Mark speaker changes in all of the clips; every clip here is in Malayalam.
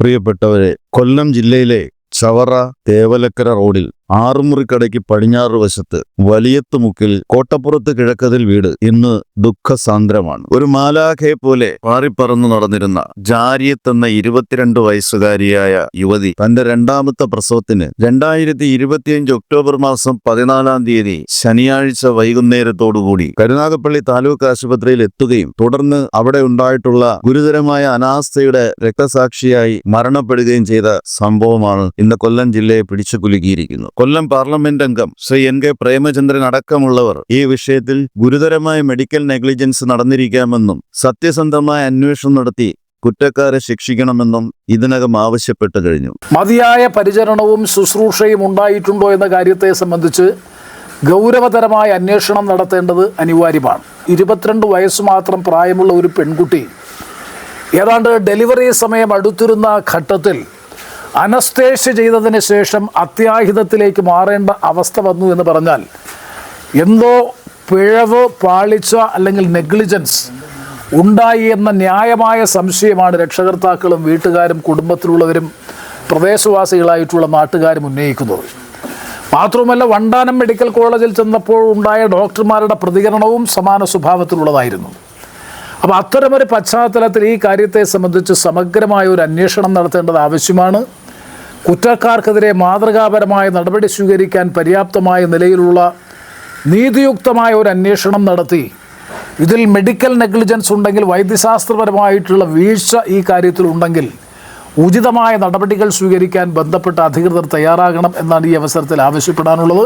Speaker 1: പ്രിയപ്പെട്ടവരെ കൊല്ലം ജില്ലയിലെ ചവറ തേവലക്കര റോഡിൽ ആറുമുറിക്കടയ്ക്ക് പടിഞ്ഞാറ് വശത്ത് വലിയത്തുമുക്കിൽ കോട്ടപ്പുറത്ത് കിഴക്കതിൽ വീട് ഇന്ന് ദുഃഖസാന്ദ്രമാണ്. ഒരു മാലാഖയെ പോലെ പാറിപ്പറന്നു നടന്നിരുന്ന ജാരിയത്തെന്ന ഇരുപത്തിരണ്ട് വയസ്സുകാരിയായ യുവതി തന്റെ രണ്ടാമത്തെ പ്രസവത്തിന് രണ്ടായിരത്തി ഇരുപത്തിയഞ്ച് ഒക്ടോബർ മാസം പതിനാലാം തീയതി ശനിയാഴ്ച വൈകുന്നേരത്തോടുകൂടി കരുനാഗപ്പള്ളി താലൂക്ക് ആശുപത്രിയിൽ എത്തുകയും തുടർന്ന് അവിടെ ഉണ്ടായിട്ടുള്ള ഗുരുതരമായ അനാസ്ഥയുടെ രക്തസാക്ഷിയായി മരണപ്പെടുകയും ചെയ്ത സംഭവമാണ് ഇന്ന് കൊല്ലം ജില്ലയെ പിടിച്ചു കുലുക്കിയിരിക്കുന്നത് കൊല്ലം പാർലമെന്റ് അംഗം ശ്രീ എൻ കെ പ്രേമചന്ദ്രൻ അടക്കമുള്ളവർ ഈ വിഷയത്തിൽ ഗുരുതരമായ മെഡിക്കൽ നെഗ്ലിജൻസ് നടന്നിരിക്കാമെന്നും സത്യസന്ധമായ അന്വേഷണം നടത്തി കുറ്റക്കാരെ ശിക്ഷിക്കണമെന്നും ഇതിനകം ആവശ്യപ്പെട്ടു കഴിഞ്ഞു.
Speaker 2: മതിയായ പരിചരണവും ശുശ്രൂഷയും ഉണ്ടായിട്ടുണ്ടോ എന്ന കാര്യത്തെ സംബന്ധിച്ച് ഗൗരവതരമായ അന്വേഷണം നടത്തേണ്ടത് അനിവാര്യമാണ്. ഇരുപത്തിരണ്ട് വയസ്സ് മാത്രം പ്രായമുള്ള ഒരു പെൺകുട്ടി ഏതാണ്ട് ഡെലിവറി സമയം അടുത്തിരുന്ന ഘട്ടത്തിൽ അനസ്തേഷ്യ ചെയ്തതിന് ശേഷം അത്യാഹിതത്തിലേക്ക് മാറേണ്ട അവസ്ഥ വന്നു എന്ന് പറഞ്ഞാൽ എന്തോ പിഴവ് പാളിച്ച അല്ലെങ്കിൽ നെഗ്ലിജൻസ് ഉണ്ടായി എന്ന ന്യായമായ സംശയമാണ് രക്ഷകർത്താക്കളും വീട്ടുകാരും കുടുംബത്തിലുള്ളവരും പ്രദേശവാസികളായിട്ടുള്ള നാട്ടുകാരും ഉന്നയിക്കുന്നത്. മാത്രവുമല്ല വണ്ടാനം മെഡിക്കൽ കോളേജിൽ ചെന്നപ്പോൾ ഉണ്ടായ ഡോക്ടർമാരുടെ പ്രതികരണവും സമാന സ്വഭാവത്തിലുള്ളതായിരുന്നു. അപ്പോൾ അത്തരമൊരു പശ്ചാത്തലത്തിൽ ഈ കാര്യത്തെ സംബന്ധിച്ച് സമഗ്രമായ ഒരു അന്വേഷണം നടത്തേണ്ടത് ആവശ്യമാണ്. കുറ്റക്കാർക്കെതിരെ മാതൃകാപരമായ നടപടി സ്വീകരിക്കാൻ പര്യാപ്തമായ നിലയിലുള്ള നീതിയുക്തമായ ഒരു അന്വേഷണം നടത്തി. ഇതിൽ മെഡിക്കൽ നെഗ്ലിജൻസ് ഉണ്ടെങ്കിൽ വൈദ്യശാസ്ത്രപരമായിട്ടുള്ള വീഴ്ച ഈ കാര്യത്തിൽ ഉണ്ടെങ്കിൽ ഉചിതമായ നടപടികൾ സ്വീകരിക്കാൻ ബന്ധപ്പെട്ട അധികൃതർ തയ്യാറാകണം എന്നാണ് ഈ അവസരത്തിൽ ആവശ്യപ്പെടാനുള്ളത്.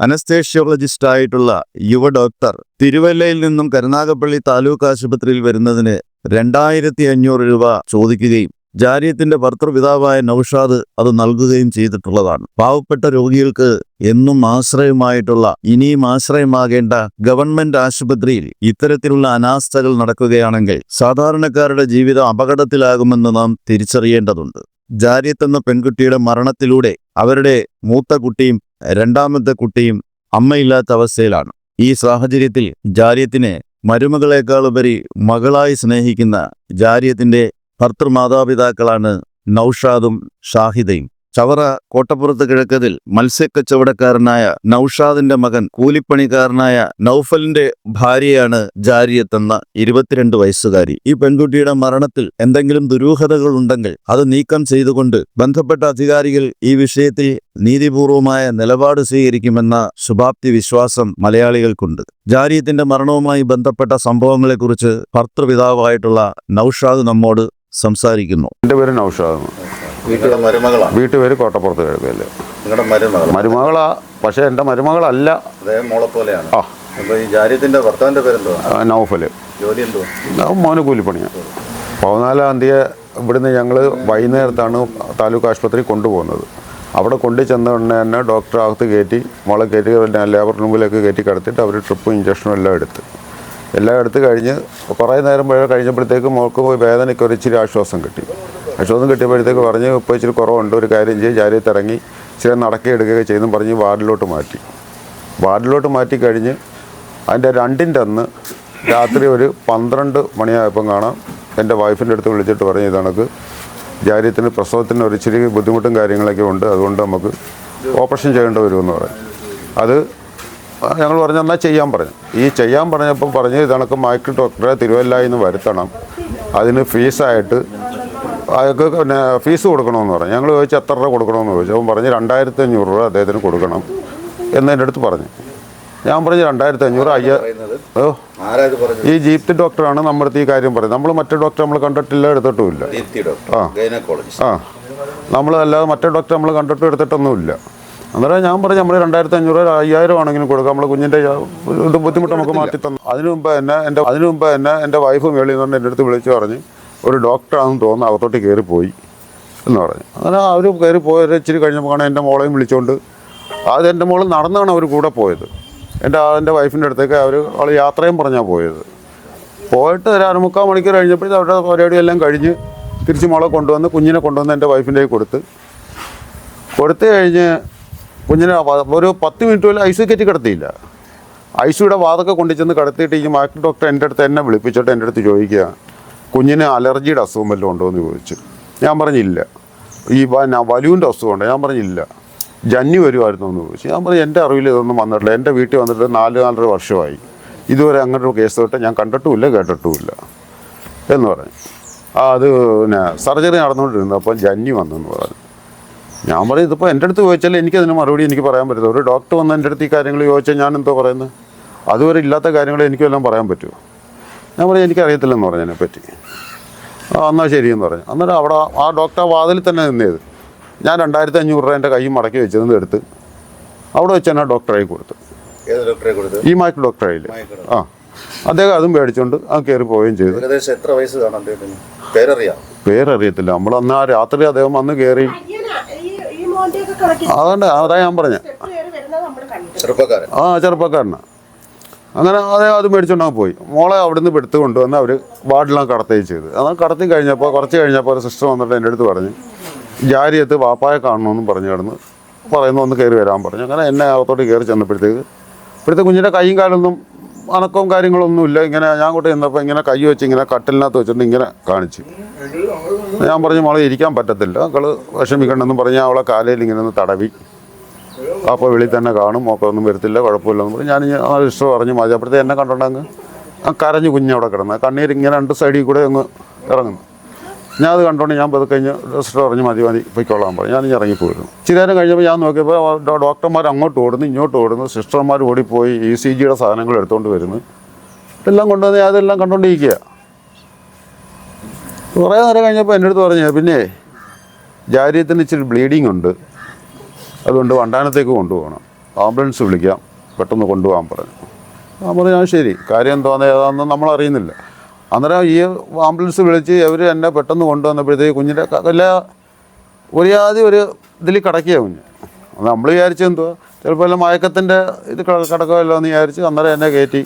Speaker 1: അനസ്തേഷ്യോളജിസ്റ്റ് ആയിട്ടുള്ള യുവ ഡോക്ടർ തിരുവല്ലയിൽ നിന്നും കരുനാഗപ്പള്ളി താലൂക്ക് ആശുപത്രിയിൽ വരുന്നതിന് രണ്ടായിരത്തി അഞ്ഞൂറ് രൂപ ചോദിക്കുകയും ജാരിയത്തിന്റെ ഭർത്തൃപിതാവായ നൌഷാദ് അത് നൽകുകയും ചെയ്തിട്ടുള്ളതാണ്. പാവപ്പെട്ട രോഗികൾക്ക് എന്നും ആശ്രയമായിട്ടുള്ള ഇനിയും ആശ്രയമാകേണ്ട ഗവൺമെന്റ് ആശുപത്രിയിൽ ഇത്തരത്തിലുള്ള അനാസ്ഥകൾ നടക്കുകയാണെങ്കിൽ സാധാരണക്കാരുടെ ജീവിതം അപകടത്തിലാകുമെന്ന് നാം തിരിച്ചറിയേണ്ടതുണ്ട്. ജാരിയത്ത് എന്ന പെൺകുട്ടിയുടെ മരണത്തിലൂടെ അവരുടെ മൂത്ത കുട്ടിയും രണ്ടാമത്തെ കുട്ടിയും അമ്മയില്ലാത്ത അവസ്ഥയിലാണ്. ഈ സാഹചര്യത്തിൽ ജാര്യത്തിനെ മരുമകളെക്കാളുപരി മകളായി സ്നേഹിക്കുന്ന ജാര്യത്തിന്റെ ഭർത്തൃമാതാപിതാക്കളാണ് നൌഷാദും ഷാഹിദയും. ചവറ കോട്ടപ്പുറത്ത് കിഴക്കതിൽ മത്സ്യക്കച്ചവടക്കാരനായ നൌഷാദിന്റെ മകൻ കൂലിപ്പണിക്കാരനായ നൌഫലിന്റെ ഭാര്യയാണ് ജാരിയത്തെന്ന ഇരുപത്തിരണ്ട് വയസ്സുകാരി. ഈ പെൺകുട്ടിയുടെ മരണത്തിൽ എന്തെങ്കിലും ദുരൂഹതകൾ ഉണ്ടെങ്കിൽ അത് നീക്കം ചെയ്തുകൊണ്ട് ബന്ധപ്പെട്ട അധികാരികൾ ഈ വിഷയത്തിൽ നീതിപൂർവമായ നിലപാട് സ്വീകരിക്കുമെന്ന ശുഭാപ്തി വിശ്വാസം മലയാളികൾക്കുണ്ട്. ജാരിയത്തിന്റെ മരണവുമായി ബന്ധപ്പെട്ട സംഭവങ്ങളെക്കുറിച്ച് ഭർത്തൃപിതാവായിട്ടുള്ള നൌഷാദ് നമ്മോട് സംസാരിക്കുന്നു.
Speaker 3: എന്റെ പേര് നൗഷാദ്
Speaker 1: വീട്ടിലെ മരുമകളാണ്
Speaker 3: വീട്ടുപേര് കോട്ടപ്പുറത്ത് കിഴക്കൽ
Speaker 1: നിങ്ങളുടെ മരുമകൾ
Speaker 3: മരുമകളാ പക്ഷേ എന്റെ മരുമകളല്ല.
Speaker 1: അദ്ദേഹം മോളെ പോലെയാണ്.
Speaker 3: ആ.
Speaker 1: അപ്പൊ ഈ പേരെന്തോ
Speaker 3: നൗഫൽ
Speaker 1: ജോലി എന്തോ
Speaker 3: മോന് കൂലിപ്പണിയാണ് പതിനാലാം തീയതി ഇവിടുന്ന് ഞങ്ങൾ വൈകുന്നേരത്താണ് താലൂക്ക് ആശുപത്രി കൊണ്ടുപോകുന്നത്. അവിടെ കൊണ്ടു ചെന്ന ഉടനെ തന്നെ ഡോക്ടർ അകത്ത് കയറ്റി മോളെ കയറ്റി ലേബർ റൂമിലേക്ക് കയറ്റി കിടത്തിയിട്ട് അവർ ട്രിപ്പും ഇഞ്ചക്ഷനും എല്ലാം എടുത്ത്. എല്ലാം എടുത്ത് കഴിഞ്ഞ് കുറേ നേരം പഴ കഴിഞ്ഞപ്പോഴത്തേക്ക് മോൾക്ക് പോയി വേദനയ്ക്ക് ഒരു ഇച്ചിരി ആശ്വാസം കിട്ടി. ആശ്വാസം കിട്ടിയപ്പോഴത്തേക്ക് പറഞ്ഞ് ഇപ്പോൾ ഇച്ചിരി കുറവുണ്ട് ഒരു കാര്യം ചെയ്ത് ജാരിയത്ത് ഇറങ്ങി ഇച്ചിരി നടക്കുകയെടുക്കുകയൊക്കെ ചെയ്തെന്ന് പറഞ്ഞ് വാർഡിലോട്ട് മാറ്റി. വാർഡിലോട്ട് മാറ്റി കഴിഞ്ഞ് അതിന്റെ രണ്ടിന്റെ അന്ന് രാത്രി ഒരു പന്ത്രണ്ട് മണിയായപ്പം കാണാം എന്റെ വൈഫിന്റെ അടുത്ത് വിളിച്ചിട്ട് പറഞ്ഞു ഇതണക്ക് ജാലിയത്തിന് പ്രസവത്തിന് ഒരു ഇച്ചിരി ബുദ്ധിമുട്ടും കാര്യങ്ങളൊക്കെ ഉണ്ട് അതുകൊണ്ട് നമുക്ക് ഓപ്പറേഷൻ ചെയ്യേണ്ടി വരുമെന്ന് പറഞ്ഞു. അത് ഞങ്ങൾ പറഞ്ഞു എന്നാൽ ചെയ്യാൻ പറഞ്ഞു. ഈ ചെയ്യാൻ പറഞ്ഞപ്പോൾ പറഞ്ഞു ഇതണക്ക് മൈക്കിൾ ഡോക്ടറെ തിരുവല്ലയിൽ നിന്ന് വരുത്തണം. അതിന് ഫീസായിട്ട് അയാൾക്ക് പിന്നെ ഫീസ് കൊടുക്കണമെന്ന് പറഞ്ഞു. ഞങ്ങൾ ചോദിച്ചു എത്ര രൂപ കൊടുക്കണമെന്ന്? ചോദിച്ചു. അവൻ പറഞ്ഞ് രണ്ടായിരത്തി അഞ്ഞൂറ് രൂപ അദ്ദേഹത്തിന് കൊടുക്കണം. എന്ന് എന്റെ അടുത്ത് പറഞ്ഞു. ഞാൻ പറഞ്ഞു രണ്ടായിരത്തി അഞ്ഞൂറ് അയ്യ ഓ. ഈ ജീപ്തി ഡോക്ടറാണ് നമ്മുടെ അടുത്ത് ഈ കാര്യം പറയുന്നത്. നമ്മൾ മറ്റേ ഡോക്ടറെ നമ്മൾ കണ്ടിട്ടില്ല എടുത്തിട്ടുമില്ല. ആ. ആ. നമ്മളല്ലാതെ മറ്റേ ഡോക്ടറെ നമ്മൾ കണ്ടിട്ടും എടുത്തിട്ടൊന്നുമില്ല. അന്നേരം ഞാൻ പറഞ്ഞു നമ്മൾ രണ്ടായിരത്തി അഞ്ഞൂറ് രൂപ അയ്യായിരം ആണെങ്കിലും കൊടുക്കാം. നമ്മൾ കുഞ്ഞിന്റെ ഇത് ബുദ്ധിമുട്ട് നമുക്ക് മാറ്റി തന്നു. അതിനു മുമ്പ് എന്നെ എന്റെ അതിനു മുമ്പ് എന്നെ എന്റെ വൈഫ് മേളിൽ നിന്ന് എന്റെ അടുത്ത് വിളിച്ച് പറഞ്ഞ് ഒരു ഡോക്ടറാണെന്ന് തോന്നുന്നു അകത്തോട്ട് കയറി പോയി എന്ന് പറഞ്ഞു. അങ്ങനെ അവർ കയറി പോയത് ഇച്ചിരി കഴിഞ്ഞപ്പോൾ എന്റെ മോളെയും വിളിച്ചുകൊണ്ട് അത് എന്റെ മോൾ നടന്നാണ് അവർ കൂടെ പോയത്. എന്റെ എന്റെ വൈഫിന്റെ അടുത്തേക്ക് അവർ അവൾ യാത്രയും പറഞ്ഞാൽ പോയത്. പോയിട്ട് ഒരു അരമുക്കാൽ മണിക്കൂർ കഴിഞ്ഞപ്പോഴേ അവരുടെ പരിപാടിയെല്ലാം കഴിഞ്ഞ് തിരിച്ച് മോളെ കൊണ്ടുവന്ന് കുഞ്ഞിനെ കൊണ്ടുവന്ന് എന്റെ വൈഫിന്റെ കൊടുത്ത്. കൊടുത്തു കഴിഞ്ഞ് കുഞ്ഞിനെ ഒരു പത്ത് മിനിറ്റ് പോലും ഐ സി കയറ്റി കിടത്തിയില്ല. ഐ സിയുടെ വാതൊക്കെ കൊണ്ടുചെന്ന് കിടത്തിയിട്ട് ഈ മാർക്ക് ഡോക്ടർ എന്റെ അടുത്ത് എന്നെ വിളിപ്പിച്ചിട്ട് എന്റെ അടുത്ത് ചോദിക്കുക കുഞ്ഞിന് അലർജിയുടെ അസുഖം വല്ലതും ഉണ്ടോ? എന്ന് ചോദിച്ചു. ഞാൻ പറഞ്ഞില്ല. ഈ വലുവിന്റെ അസുഖമുണ്ട് ഞാൻ പറഞ്ഞില്ല. ജന്നി വരുമായിരുന്നു എന്ന് ചോദിച്ചു. ഞാൻ പറഞ്ഞു എന്റെ അറിവിൽ ഇതൊന്നും വന്നിട്ടില്ല. എന്റെ വീട്ടിൽ വന്നിട്ട് നാല് നാലര വർഷമായി. ഇതുവരെ അങ്ങനെ ഒരു കേസ് തൊട്ട് ഞാൻ കണ്ടിട്ടുമില്ല കേട്ടിട്ടുമില്ല. എന്ന് പറഞ്ഞു. അത് പിന്നെ സർജറി നടന്നുകൊണ്ടിരുന്നു അപ്പം ജന്നി വന്നെന്ന് പറഞ്ഞു. ഞാൻ പറയും ഇതിപ്പോൾ എന്റെ അടുത്ത് ചോദിച്ചാൽ എനിക്കതിന് മറുപടി എനിക്ക് പറയാൻ പറ്റില്ല ഒരു ഡോക്ടർ വന്ന് എന്റെ അടുത്ത് ഈ കാര്യങ്ങൾ ചോദിച്ചാൽ ഞാൻ എന്തോ പറയുന്നത് അതുവരെ ഇല്ലാത്ത കാര്യങ്ങൾ എനിക്കെല്ലാം പറയാൻ പറ്റുമോ? ഞാൻ പറയും എനിക്കറിയത്തില്ലെന്ന് പറഞ്ഞു അതിനെപ്പറ്റി ആ എന്നാൽ ശരിയെന്ന് പറഞ്ഞു. അന്നേരം അവിടെ ആ ഡോക്ടർ വാതിൽ തന്നെ നിന്നേത്. ഞാൻ രണ്ടായിരത്തി അഞ്ഞൂറ് രൂപ എന്റെ കൈ മടക്കി വെച്ചത് എടുത്ത് അവിടെ വെച്ച് തന്നെ ഡോക്ടറായി കൊടുത്തു. ഈ മാർക്ക് ഡോക്ടറായില്ലേ ആ. അദ്ദേഹം അതും മേടിച്ചുകൊണ്ട് ആ കയറി പോവുകയും ചെയ്തു.
Speaker 1: ഏകദേശം എത്ര വയസ്സ് പേരറിയാം.
Speaker 3: പേരറിയത്തില്ല. നമ്മൾ അന്ന് ആ രാത്രി അദ്ദേഹം വന്ന് കയറി
Speaker 4: അയ്യനാ, ഈ ഈ മോന്റെയൊക്കെ കണക്കിൽ
Speaker 3: അതുകൊണ്ട് അതാ ഞാൻ പറഞ്ഞ.
Speaker 4: സ്റ്റെപ്പ് കയറി നമ്മൾ കണ്ടു
Speaker 1: ചെറുപ്പക്കാരൻ.
Speaker 3: ആ ചെറുപ്പക്കാരനാണ് അങ്ങനെ അതേ അത് മേടിച്ചുകൊണ്ടാൽ പോയി. മോളെ അവിടുന്ന് എടുത്ത് കൊണ്ടുവന്ന് അവർ വാർഡിലാണ് കടത്തുകയും ചെയ്ത്. അത് കടത്തി കഴിഞ്ഞപ്പോൾ കുറച്ച് കഴിഞ്ഞപ്പോൾ ഒരു സിസ്റ്റർ വന്നിട്ട് എന്റെ അടുത്ത് പറഞ്ഞു ജാരിയത്ത് വാപ്പായെ കാണണമെന്നും പറഞ്ഞു കിടന്ന് പറയുന്നു ഒന്ന് കയറി വരാൻ പറഞ്ഞു. അങ്ങനെ എന്നെ അകത്തോട്ട് കയറി ചെന്നപ്പോഴത്തേക്ക് ഇപ്പോഴത്തെ കുഞ്ഞിന്റെ കൈയും കാലൊന്നും അനക്കവും കാര്യങ്ങളൊന്നും ഇല്ല. ഇങ്ങനെ ഞാൻ അങ്ങോട്ട് ചെന്നപ്പോൾ ഇങ്ങനെ കൈ വെച്ച് ഇങ്ങനെ കട്ടിലിനകത്ത് വെച്ചിട്ട് ഇങ്ങനെ കാണിച്ചു. ഞാൻ പറഞ്ഞു മോളെ ഇരിക്കാൻ പറ്റത്തില്ല. അവൾ വിഷമിക്കണമെന്നും പറഞ്ഞ് അവളെ കാലയിൽ ഇങ്ങനെ ഒന്ന് തടവി. അപ്പോൾ വെളിയിൽ തന്നെ കാണും. മോക്കൊന്നും വരത്തില്ല കുഴപ്പമില്ലെന്ന് പറഞ്ഞു ഞാൻ ആ ഇഷ്ടം പറഞ്ഞു മതി അപ്പോഴത്തെ എന്നെ കണ്ടോണ്ടങ്ങ് കരഞ്ഞു കുഞ്ഞവിടെ കിടന്ന്. കണ്ണീർ ഇങ്ങനെ രണ്ട് സൈഡിൽ കൂടെ അങ്ങ് ഇറങ്ങുന്നു. ഞാൻ അത് കണ്ടോണ്ട് ഞാൻ പതുക്കെ കഴിഞ്ഞ് ഡോക്ടർ പറഞ്ഞു മതി മതി പൊയ്ക്കോളാൻ പറഞ്ഞു. ഞാൻ ഇറങ്ങിപ്പോയിരുന്നു ഇച്ചിരി നേരം കഴിഞ്ഞപ്പോൾ ഞാൻ നോക്കിയപ്പോൾ ഡോക്ടർമാർ അങ്ങോട്ട് ഓടുന്നു ഇങ്ങോട്ട് ഓടുന്നു സിസ്റ്റർമാർ ഓടിപ്പോയി ഇ സി ജിയുടെ സാധനങ്ങൾ എടുത്തുകൊണ്ട് വരുന്നു. എല്ലാം കൊണ്ടുവന്ന് ഞാൻ അതെല്ലാം കണ്ടുകൊണ്ടിരിക്കുക കുറേ നേരം കഴിഞ്ഞപ്പോൾ എന്റെ അടുത്ത് പറഞ്ഞു പിന്നെ ജാരിയത്തിന് ഇച്ചിരി ബ്ലീഡിങ് ഉണ്ട്. അതുകൊണ്ട് വണ്ടാനത്തേക്ക് കൊണ്ടുപോകണം. ആംബുലൻസ് വിളിക്കാം. പെട്ടെന്ന് കൊണ്ടുപോകാൻ പറഞ്ഞു. ഞാൻ പറഞ്ഞു ഞാൻ ശരി. കാര്യം എന്തോന്ന് ഏതാണെന്ന് നമ്മൾ അറിയുന്നില്ല അന്നേരം ഈ ആംബുലൻസ് വിളിച്ച് അവർ എന്നെ പെട്ടെന്ന് കൊണ്ടുവന്നപ്പോഴത്തേക്ക് കുഞ്ഞിന്റെ വല്ല ഒരു ഒരു ഇതിൽ കിടക്കുക കുഞ്ഞ്. നമ്മൾ വിചാരിച്ച എന്തുവാ? ചിലപ്പോൾ വല്ല മയക്കത്തിന്റെ ഇത് കിടക്കുമല്ലോ എന്ന് വിചാരിച്ച് അന്നേരം എന്നെ കയറ്റി.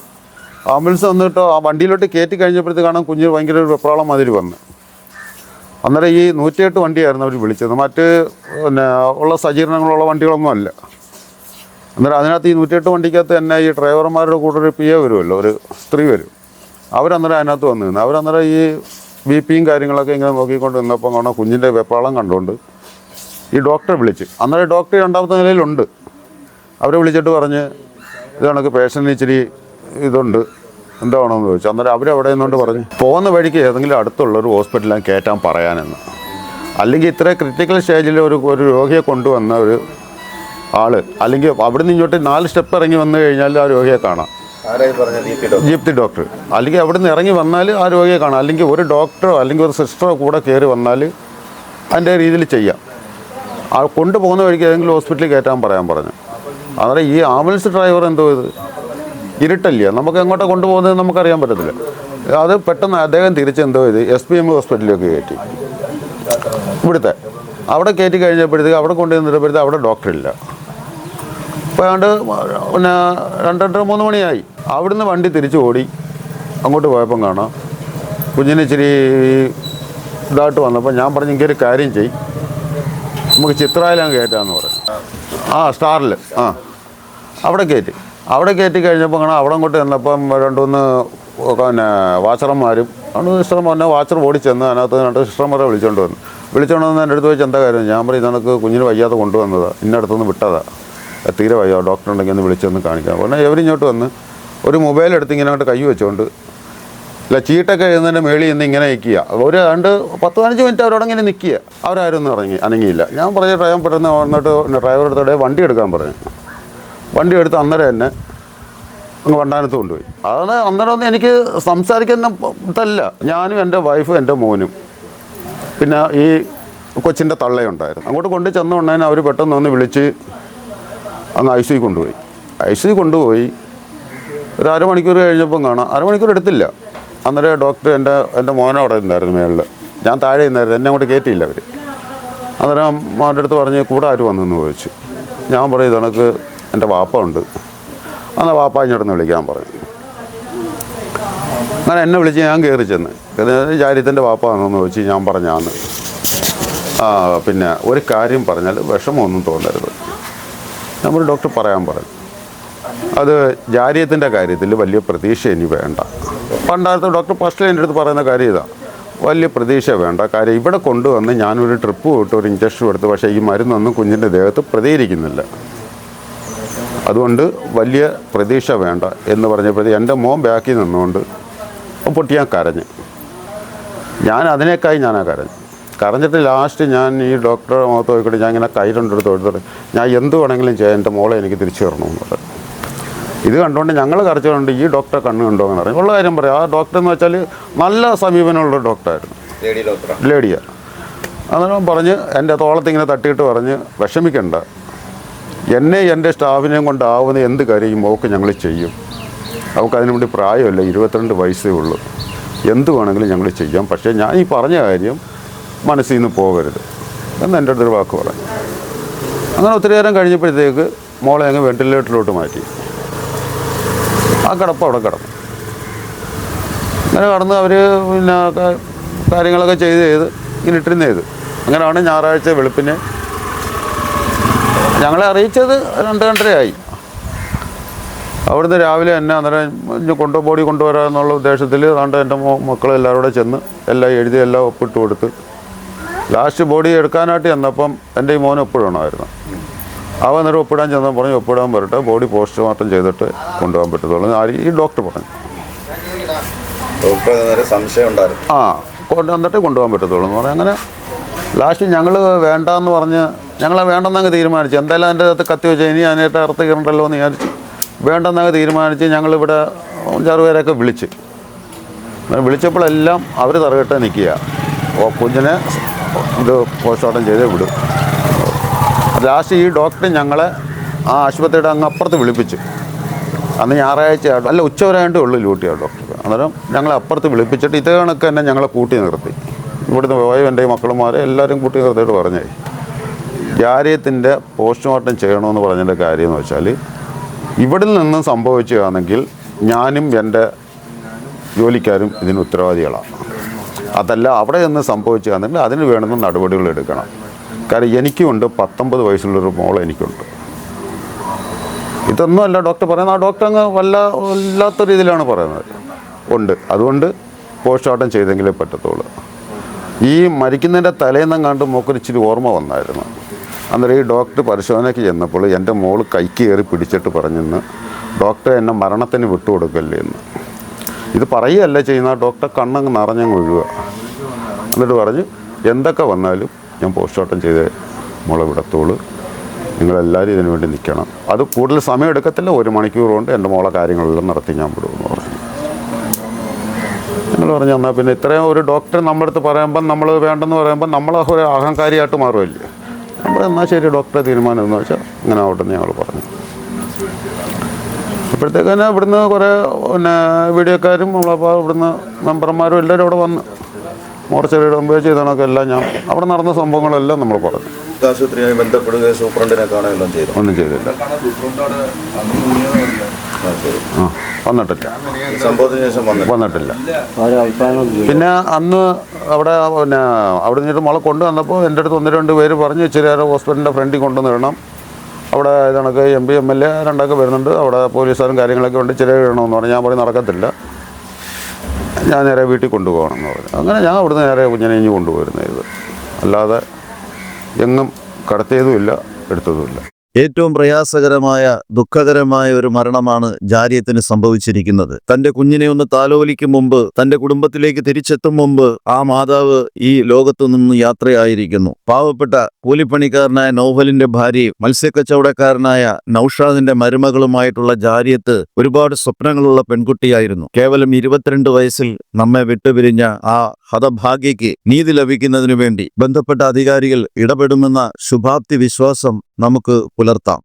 Speaker 3: ആംബുലൻസ് വന്നിട്ടോ ആ വണ്ടിയിലോട്ട് കയറ്റി കഴിഞ്ഞപ്പോഴത്തേക്ക് കാണാൻ കുഞ്ഞ് ഭയങ്കര ഒരു വെപ്രാളം മാതിരി വന്ന്. അന്നേരം ഈ നൂറ്റിയെട്ട് വണ്ടിയായിരുന്നു അവർ വിളിച്ചത്. മറ്റ് പിന്നെ ഉള്ള സജ്ജീകരണങ്ങളുള്ള വണ്ടികളൊന്നും അല്ല. അന്നേരം അതിനകത്ത് ഈ നൂറ്റിയെട്ട് വണ്ടിക്കകത്ത് തന്നെ ഈ ഡ്രൈവർമാരുടെ കൂടെ ഒരു പി എ വരുമല്ലോ ഒരു സ്ത്രീ വരും. അവരന്നേരം അതിനകത്ത് വന്നു നിന്ന്. അവരന്നേരം ഈ ബി പിയും കാര്യങ്ങളൊക്കെ ഇങ്ങനെ നോക്കിക്കൊണ്ട് നിന്നപ്പോൾ കാണാം കുഞ്ഞിന്റെ വെപ്പാളം കണ്ടുകൊണ്ട് ഈ ഡോക്ടറെ വിളിച്ച്. അന്നേരം ഡോക്ടർ രണ്ടാമത്തെ നിലയിലുണ്ട്. അവരെ വിളിച്ചിട്ട് പറഞ്ഞ് ഇത് കണക്ക് പേഷ്യന്റിന് ഇച്ചിരി ഇതുണ്ട്. എന്താണെന്ന് ചോദിച്ചു. അന്നേരം അവരവിടെ നിന്നുകൊണ്ട് പറഞ്ഞു പോകുന്ന വഴിക്ക് ഏതെങ്കിലും അടുത്തുള്ള ഒരു ഹോസ്പിറ്റലിൽ കയറ്റാൻ പറയാനെന്ന്. അല്ലെങ്കിൽ ഇത്ര ക്രിട്ടിക്കൽ സ്റ്റേജിൽ ഒരു ഒരു രോഗിയെ കൊണ്ടുവന്ന ഒരു ആൾ അല്ലെങ്കിൽ അവിടെ നിന്ന് ഇങ്ങോട്ട് നാല് സ്റ്റെപ്പ് ഇറങ്ങി വന്നു കഴിഞ്ഞാൽ ആ രോഗിയെ കാണാം. ജീപ്തി ഡോക്ടർ. അല്ലെങ്കിൽ അവിടെ നിന്ന് ഇറങ്ങി വന്നാൽ ആ രോഗിയെ കാണാം. അല്ലെങ്കിൽ ഒരു ഡോക്ടറോ അല്ലെങ്കിൽ ഒരു സിസ്റ്ററോ കൂടെ കയറി വന്നാൽ അതിന്റെ രീതിയിൽ ചെയ്യാം. ആ കൊണ്ടുപോകുന്ന വഴിക്ക് ഏതെങ്കിലും ഹോസ്പിറ്റലിൽ കയറ്റാൻ പറയാൻ പറഞ്ഞു. അന്നേരം ഈ ആംബുലൻസ് ഡ്രൈവർ എന്തോ ഇത്? ഇരുട്ടല്ലേ നമുക്ക് എങ്ങോട്ടാണ് കൊണ്ടുപോകുന്നത് നമുക്കറിയാൻ പറ്റത്തില്ല. അത് പെട്ടെന്ന് അദ്ദേഹം തിരിച്ചെന്തോ ഇത്? എസ് പി എം ഹോസ്പിറ്റലിലേക്ക് കയറ്റി. ഇവിടുത്തെ. അവിടെ കയറ്റി കഴിഞ്ഞപ്പോഴത്തേക്ക് അവിടെ കൊണ്ടുവന്നിട്ടപ്പോഴത്തേക്ക് അവിടെ ഡോക്ടറില്ല അപ്പോൾ ഏതാണ്ട് പിന്നെ രണ്ടര മൂന്ന് മണിയായി. അവിടുന്ന് വണ്ടി തിരിച്ചു ഓടി അങ്ങോട്ട് പോയപ്പം കാണാം. കുഞ്ഞിന് ഇച്ചിരി ഇതായിട്ട് വന്നപ്പോൾ ഞാൻ പറഞ്ഞു ഒരു കാര്യം ചെയ്. നമുക്ക് ചിത്രായിലാണ് കയറ്റാന്ന് പറഞ്ഞു. ആ സ്റ്റാറിൽ ആ. അവിടെ കയറ്റി. അവിടെ കയറ്റി കഴിഞ്ഞപ്പോൾ കാണാം അവിടെ അങ്ങോട്ട് ചെന്നപ്പം രണ്ടുമൂന്ന് പിന്നെ വാച്ചർമാരും ആണ് സിസ്റ്റർ പറഞ്ഞാൽ വാച്ചർ ഓടി ചെന്ന് അതിനകത്ത് രണ്ട് സിസ്റ്റർമാരെ വിളിച്ചുകൊണ്ട് വന്നു. വിളിച്ചുകൊണ്ട് വന്ന് എന്റെ അടുത്ത് വെച്ച് എന്താ കാര്യം? ഞാൻ പറയും നിനക്ക് കുഞ്ഞിന് വയ്യാതെ കൊണ്ടുവന്നതാണ് ഇന്നടുത്തുനിന്ന് വിട്ടതാ. തീരെ വയ്യോ ഡോക്ടർ ഉണ്ടെങ്കിൽ ഒന്ന് വിളിച്ചൊന്ന് കാണിക്കാം ഉടനെ ഇവരിങ്ങോട്ട് വന്ന് ഒരു മൊബൈൽ എടുത്ത് ഇങ്ങനെ അങ്ങോട്ട് കൈ വെച്ചുകൊണ്ട് അല്ല ചീട്ടൊക്കെ എഴുതുന്നതിന്റെ മേളിൽ നിന്ന് ഇങ്ങനെ നിൽക്കുക ഒരു രണ്ട് പത്ത് പതിനഞ്ച് മിനിറ്റ് അവരോട് ഇങ്ങനെ നിൽക്കുക അവരാരും ഇറങ്ങി അനങ്ങിയില്ല. ഞാൻ പറഞ്ഞ ഡ്രൈവർ പെട്ടെന്ന് വന്നിട്ട് ഡ്രൈവർ എടുത്തോടെ വണ്ടി എടുക്കാൻ പറഞ്ഞു. വണ്ടി എടുത്ത് അന്നേരം തന്നെ അങ്ങ് വണ്ടാനത്ത് കൊണ്ടുപോയി. അതാണ് അന്നേരം ഒന്നും എനിക്ക് സംസാരിക്കുന്ന ഇതല്ല. ഞാനും എന്റെ വൈഫും എന്റെ മോനും. പിന്നെ ഈ കൊച്ചിന്റെ തള്ളയുണ്ടായിരുന്നു. അങ്ങോട്ട് കൊണ്ട് ചെന്ന ഉടനെ അവർ പെട്ടെന്ന് ഒന്ന് വിളിച്ച് അങ്ങ് ഐ സി കൊണ്ടുപോയി. ഐ സി കൊണ്ടുപോയി. ഒരു അരമണിക്കൂർ കഴിഞ്ഞപ്പം കാണാം. അരമണിക്കൂർ എടുത്തില്ല. അന്നേരം ഡോക്ടർ എന്റെ എന്റെ മോനെ അവിടെ ഉണ്ടായിരുന്നു മേളിൽ. ഞാൻ താഴെ നിന്നായിരുന്നു. എന്നെ അങ്ങോട്ട് കയറ്റിയില്ല അവർ അന്നേരം മോന്റെ അടുത്ത് പറഞ്ഞ് കൂടെ ആര് വന്നെന്ന് ചോദിച്ചു. ഞാൻ പറയും ഇതണക്ക് എന്റെ വാപ്പ ഉണ്ട് അന്ന് വാപ്പ ഇങ്ങോട്ടൊന്ന് വിളിക്കാൻ പറഞ്ഞു. അങ്ങനെ എന്നെ വിളിച്ച് ഞാൻ കയറി ചെന്ന്. ജാരിത്തിന്റെ വാപ്പ വന്നെന്ന് ചോദിച്ച് ഞാൻ പറഞ്ഞാന്ന്. പിന്നെ ഒരു കാര്യം പറഞ്ഞാൽ വിഷമമൊന്നും തോന്നരുത്. നമ്മൾ ഡോക്ടർ പറയാൻ പറഞ്ഞു. അത് ജാരിയത്തിന്റെ കാര്യത്തിൽ വലിയ പ്രതീക്ഷ ഇനി വേണ്ട. പണ്ടാലത്തെ ഡോക്ടർ ഫസ്റ്റ് എന്റെ അടുത്ത് പറയുന്ന കാര്യം ഇതാണ് വലിയ പ്രതീക്ഷ വേണ്ട. കാര്യം ഇവിടെ കൊണ്ടുവന്ന് ഞാനൊരു ട്രിപ്പ് വിട്ട് ഒരു ഇഞ്ചക്ഷൻ എടുത്തു പക്ഷേ ഈ മരുന്നൊന്നും കുഞ്ഞിന്റെ ദേഹത്ത് പ്രതികരിക്കുന്നില്ല. അതുകൊണ്ട് വലിയ പ്രതീക്ഷ വേണ്ട എന്ന് പറഞ്ഞപ്പോഴത്തെ എന്റെ മോൻ ബാക്കി നിന്നുകൊണ്ട് പൊട്ടി ഞാൻ കരഞ്ഞ്. ഞാൻ അതിനേക്കായി ഞാനാ കരഞ്ഞു. കരഞ്ഞിട്ട് ലാസ്റ്റ് ഞാൻ ഈ ഡോക്ടറുടെ മുഖത്ത് നോക്കിയിട്ട് ഞാൻ ഇങ്ങനെ കൈ രണ്ടെടുത്ത് എടുത്തിട്ട് ഞാൻ എന്ത് വേണമെങ്കിലും ചെയ്യാം എന്റെ മോളെ എനിക്ക് തിരിച്ചു തരണമെന്ന് പറഞ്ഞു. ഇത് കണ്ടുകൊണ്ട് ഞങ്ങൾ കരച്ചുകൊണ്ട് ഈ ഡോക്ടറെ കണ്ണ് കണ്ടോ എന്ന് പറഞ്ഞു. ഉള്ള കാര്യം പറയാം ആ ഡോക്ടർ എന്ന് വെച്ചാൽ നല്ല സമീപനമുള്ള ഡോക്ടറായിരുന്നു ലേഡിയ അന്നേരം പറഞ്ഞ് എന്റെ തോളത്ത് ഇങ്ങനെ തട്ടിയിട്ട് പറഞ്ഞ് വിഷമിക്കണ്ട. എന്നെ എന്റെ സ്റ്റാഫിനെയും കൊണ്ടാവുന്ന എന്ത് കാര്യം മോക്ക് ഞങ്ങൾ ചെയ്യും. അവൾക്ക് അതിനു വേണ്ടി പ്രായമല്ല ഇരുപത്തിരണ്ട് വയസ്സേ ഉള്ളൂ. എന്ത് വേണമെങ്കിലും ഞങ്ങൾ ചെയ്യാം. പക്ഷേ ഞാൻ ഈ പറഞ്ഞ കാര്യം മനസ്സിൽ നിന്ന് പോകരുത്. എന്ന് എന്റെ അടുത്തൊരു വാക്ക് പറഞ്ഞു അങ്ങനെ ഒത്തിരി നേരം കഴിഞ്ഞപ്പോഴത്തേക്ക് മോളെ അങ്ങ് വെന്റിലേറ്ററിലോട്ട് മാറ്റി. ആ കിടപ്പ് അവിടെ കിടന്നു. അങ്ങനെ കടന്ന് അവർ പിന്നെ കാര്യങ്ങളൊക്കെ ചെയ്ത് ചെയ്ത് ഇങ്ങനെ ഇട്ടിരുന്ന് ചെയ്ത് അങ്ങനെയാണ് ഞായറാഴ്ച വെളുപ്പിന് ഞങ്ങളെ അറിയിച്ചത് രണ്ട് രണ്ടരയായി. അവിടുന്ന് രാവിലെ എന്നെ അന്നേരം കൊണ്ടു ബോഡി കൊണ്ടുവരാമെന്നുള്ള ഉദ്ദേശത്തിൽ അതുകൊണ്ട് എന്റെ മക്കളെല്ലാവരും കൂടെ ചെന്ന് എല്ലാം എഴുതി എല്ലാം ഒപ്പിട്ട് കൊടുത്ത് ലാസ്റ്റ് ബോഡി എടുക്കാനായിട്ട് ചെന്നപ്പം എന്റെ ഈ മോൻ ഒപ്പിടണമായിരുന്നു. അവ അന്നേരം ഒപ്പിടാൻ ചെന്നാൽ പറഞ്ഞു ഒപ്പിടാൻ വരട്ടെ ബോഡി പോസ്റ്റ്മോർട്ടം ചെയ്തിട്ട് കൊണ്ടുപോകാൻ പറ്റത്തുള്ളൂ. ഈ ഡോക്ടർ പറഞ്ഞു. ആ കൊണ്ടു വന്നിട്ട് കൊണ്ടുപോകാൻ പറ്റത്തുള്ളൂ എന്ന് പറഞ്ഞാൽ അങ്ങനെ ലാസ്റ്റ് ഞങ്ങൾ വേണ്ടാന്ന് പറഞ്ഞ് ഞങ്ങളെ വേണ്ടെന്നങ്ങ് തീരുമാനിച്ചു. എന്തായാലും അതിന്റെ അകത്ത് കത്തി വെച്ചാൽ ഇനി അതിനായിട്ട് അറുത്ത് കയറണ്ടല്ലോ എന്ന് വിചാരിച്ച് വേണ്ടെന്നങ്ങ് തീരുമാനിച്ച് ഞങ്ങളിവിടെ അഞ്ചാറ് പേരെയൊക്കെ വിളിച്ച് വിളിച്ചപ്പോഴെല്ലാം അവർ തറകെട്ട് നിൽക്കുക. ഓ കുഞ്ഞിനെ ഇത് പോസ്റ്റ്മോർട്ടം ചെയ്തേ വിടും. ലാസ്റ്റ് ഈ ഡോക്ടർ ഞങ്ങളെ ആ ആശുപത്രിയുടെ അങ്ങ് അപ്പുറത്ത് വിളിപ്പിച്ചു. അന്ന് ഞായറാഴ്ച അല്ല ഉച്ചവരായിട്ടേ ഉള്ളൂ ഡ്യൂട്ടി ഡോക്ടർ. അന്നേരം ഞങ്ങളെ അപ്പുറത്ത് വിളിപ്പിച്ചിട്ട് ഇതേ കണക്ക് തന്നെ ഞങ്ങളെ കൂട്ടി നിർത്തി. ഇവിടുന്ന് പോയ എന്റെ മക്കളുമാരെ എല്ലാവരും കൂട്ടി നിർത്തിയിട്ട് പറഞ്ഞേ ജാരിയത്തിന്റെ പോസ്റ്റ്മോർട്ടം ചെയ്യണമെന്ന് പറഞ്ഞതിന്റെ കാര്യം എന്ന് വെച്ചാൽ ഇവിടെ നിന്ന് സംഭവിച്ചതാണെങ്കിൽ ഞാനും എന്റെ ജോലിക്കാരും ഇതിന് ഉത്തരവാദികളാണ്. അതല്ല അവിടെ നിന്ന് സംഭവിച്ചാണെങ്കിൽ അതിന് വേണ്ടുന്ന നടപടികൾ എടുക്കണം. കാരണം എനിക്കുമുണ്ട് പത്തൊമ്പത് വയസ്സുള്ളൊരു മോൾ എനിക്കുണ്ട്. ഇതൊന്നും അല്ല ഡോക്ടർ പറയുന്നത്. ആ ഡോക്ടർ അങ്ങ് വല്ല വല്ലാത്ത രീതിയിലാണ് പറയുന്നത്. ഉണ്ട്. അതുകൊണ്ട് പോസ്റ്റ്മോർട്ടം ചെയ്തെങ്കിലേ പറ്റത്തുള്ളൂ. ഈ മരിക്കുന്നതിന്റെ തലേന്നും കണ്ട് മോക്കൊരു ഇച്ചിരി ഓർമ്മ വന്നായിരുന്നു. അന്നേരം ഈ ഡോക്ടർ പരിശോധനയ്ക്ക് ചെന്നപ്പോൾ എന്റെ മോൾ കൈക്ക് കയറി പിടിച്ചിട്ട് പറഞ്ഞെന്ന് ഡോക്ടർ എന്നെ മരണത്തിന് വിട്ടുകൊടുക്കല്ലേ എന്ന് ഇത് പറയുകയല്ല ചെയ്യുന്ന ഡോക്ടർ കണ്ണങ്ങ് നിറഞ്ഞങ്ങ് ഒഴുകുക. എന്നിട്ട് പറഞ്ഞു എന്തൊക്കെ വന്നാലും ഞാൻ പോസ്റ്റ്മോർട്ടം ചെയ്ത് മോളെ വിടത്തോളൂ. നിങ്ങളെല്ലാവരും ഇതിനു വേണ്ടി നിൽക്കണം. അത് കൂടുതൽ സമയം എടുക്കത്തില്ല. ഒരു മണിക്കൂർ കൊണ്ട് എന്റെ മോളെ കാര്യങ്ങളെല്ലാം നടത്തി ഞാൻ വിടുമെന്ന് പറഞ്ഞു. നിങ്ങൾ പറഞ്ഞു എന്നാൽ പിന്നെ ഇത്രയും ഒരു ഡോക്ടർ നമ്മുടെ അടുത്ത് പറയുമ്പം നമ്മൾ വേണ്ടെന്ന് പറയുമ്പോൾ നമ്മൾ ഒരു അഹങ്കാരിയായിട്ട് മാറുമല്ലേ നമ്മൾ എന്നാൽ ശരി ഡോക്ടറെ തീരുമാനം എന്ന് വെച്ചാൽ ഇങ്ങനെ ആവട്ടെ ഞങ്ങൾ പറഞ്ഞു. അപ്പോഴത്തേക്ക് തന്നെ ഇവിടുന്ന് കുറേ പിന്നെ വീഡിയോക്കാരും നമ്മളപ്പോൾ ഇവിടുന്ന് മെമ്പർമാരും എല്ലാവരും അവിടെ വന്ന് മോർച്ചറിയുടെ മുമ്പേ ചെയ്തണൊക്കെ എല്ലാം ഞാൻ അവിടെ നടന്ന സംഭവങ്ങളെല്ലാം നമ്മൾ പറഞ്ഞു.
Speaker 1: ആശുപത്രിയുമായി ബന്ധപ്പെടുകയും സൂപ്രണ്ടിനെ കാണുകയെല്ലാം ചെയ്തു.
Speaker 3: ഒന്നും ചെയ്തില്ല. ആ വന്നിട്ടില്ല.
Speaker 1: സംഭവത്തിന് ശേഷം വന്നു
Speaker 3: വന്നിട്ടില്ല. പിന്നെ അന്ന് അവിടെ പിന്നെ അവിടെ നിന്നിട്ട് മോളെ കൊണ്ടുവന്നപ്പോൾ എന്റെ അടുത്ത് ഒന്ന് രണ്ട് പേര് പറഞ്ഞു ഇച്ചിരി ഹോസ്പിറ്റലിന്റെ ഫ്രണ്ടിൽ കൊണ്ടുവന്നിടണം അവിടെ ഇതണക്ക് M P M L A രണ്ടൊക്കെ വരുന്നുണ്ട്. അവിടെ പോലീസുകാരും കാര്യങ്ങളൊക്കെ ഉണ്ട്. ചില വീഴണമെന്ന് പറഞ്ഞു. ഞാൻ പറയും നടക്കത്തില്ല. ഞാൻ നേരെ വീട്ടിൽ കൊണ്ടുപോകണം എന്ന് പറഞ്ഞു. അങ്ങനെ ഞാൻ അവിടുന്ന് നേരെ കുഞ്ഞിനെ ഇഞ്ഞ് കൊണ്ടുപോയിരുന്നത് അല്ലാതെ എങ്ങും കടത്തിയതുമില്ല എടുത്തതുമില്ല.
Speaker 1: ഏറ്റവും പ്രയാസകരമായ ദുഃഖകരമായ ഒരു മരണമാണ് ജാരിയത്തിന് സംഭവിച്ചിരിക്കുന്നത്. തന്റെ കുഞ്ഞിനെ ഒന്ന് താലോലിക്കും മുമ്പ് തന്റെ കുടുംബത്തിലേക്ക് തിരിച്ചെത്തും മുമ്പ് ആ മാതാവ് ഈ ലോകത്തു നിന്ന് യാത്രയായിരിക്കുന്നു. പാവപ്പെട്ട കൂലിപ്പണിക്കാരനായ നോഹലിന്റെ ഭാര്യയും മത്സ്യക്കച്ചവടക്കാരനായ നൌഷാദിന്റെ മരുമകളുമായിട്ടുള്ള ജാരിയത്ത് ഒരുപാട് സ്വപ്നങ്ങളുള്ള പെൺകുട്ടിയായിരുന്നു. കേവലം ഇരുപത്തിരണ്ട് വയസ്സിൽ നമ്മെ വിട്ടുപിരിഞ്ഞ ആ ഹതഭാഗ്യയ്ക്ക് നീതി ലഭിക്കുന്നതിനു വേണ്ടി ബന്ധപ്പെട്ട അധികാരികൾ ഇടപെടുമെന്ന ശുഭാപ്തി വിശ്വാസം നമുക്ക് പുലർത്താം.